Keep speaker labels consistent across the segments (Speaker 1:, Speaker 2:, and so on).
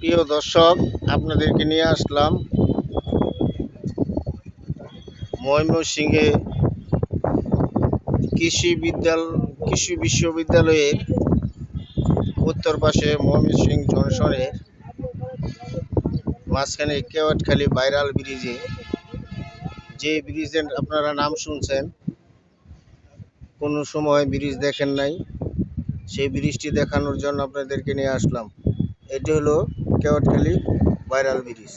Speaker 1: প্রিয় দর্শক, আপনাদেরকে নিয়ে আসলাম ময়মনসিংহে কৃষি বিদ্যাল, কৃষি বিশ্ববিদ্যালয়ের উত্তর পাশে ময়মনসিংহ জংশনের মাঝখানে কেওয়াটখালী ভাইরাল ব্রিজে যে ব্রিজের আপনারা নাম শুনছেন, কোনো সময় ব্রিজ দেখেন নাই। সেই ব্রিজটি দেখানোর জন্য আপনাদেরকে নিয়ে আসলাম। এটি হলো কেওয়াটখালী ভাইরাল ব্রিজ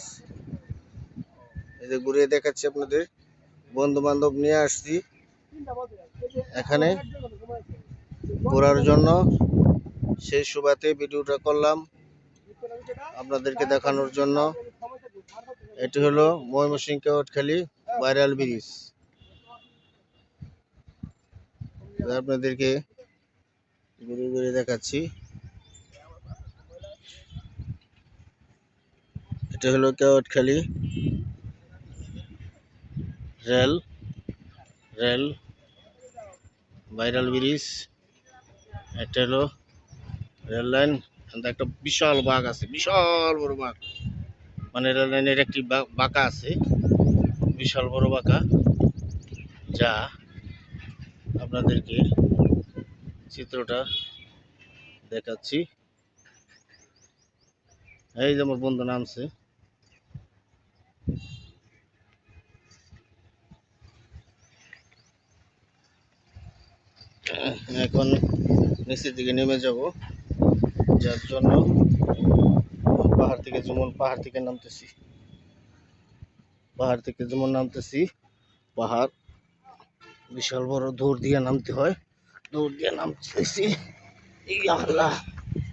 Speaker 1: এই যে ঘুরিয়ে দেখাচ্ছি আপনাদের। বন্ধু বান্ধব নিয়ে আসছি। এখানে ঘোরার জন্য। সেই সুবাদে ভিডিওটা করলাম আপনাদেরকে দেখানোর জন্য। এটি হলো ময়মনসিংহ কেওয়াটখালী ভাইরাল ব্রিজ আপনাদেরকে ঘুরে ঘুরে দেখাচ্ছি। এটা হলো Kewatkhali rail rail viral bridge, এটা হলো রেল লাইন একটা বিশাল বাঘ আছে, বিশাল বড় বাঘ। মানে রেল লাইনের একটি বাঁকা আছে, বিশাল বড় বাঁকা, যা আপনাদেরকে চিত্রটা দেখাচ্ছি। এই যে আমার বন্ধু নামছে। এখন নিচের দিকে নেমে যাব। যার জন্য পাহাড় থেকে যেমন, পাহাড় থেকে নামতেছি। পাহাড় থেকে যেমন নামতেছি। পাহাড় বিশাল বড় দৌড় দিয়ে নামতে হয়। দৌড় দিয়ে নামতেছি। আল্লাহ,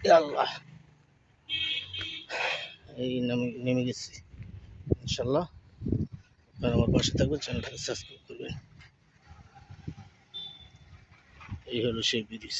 Speaker 1: এই আল্লাহ। এই নামে নেমে গেছি। ইনশাল্লাহ আমার পাশে থাকবেন, চ্যানেলটাকে সাবস্ক্রাইব এই হলো সেই ব্রিজ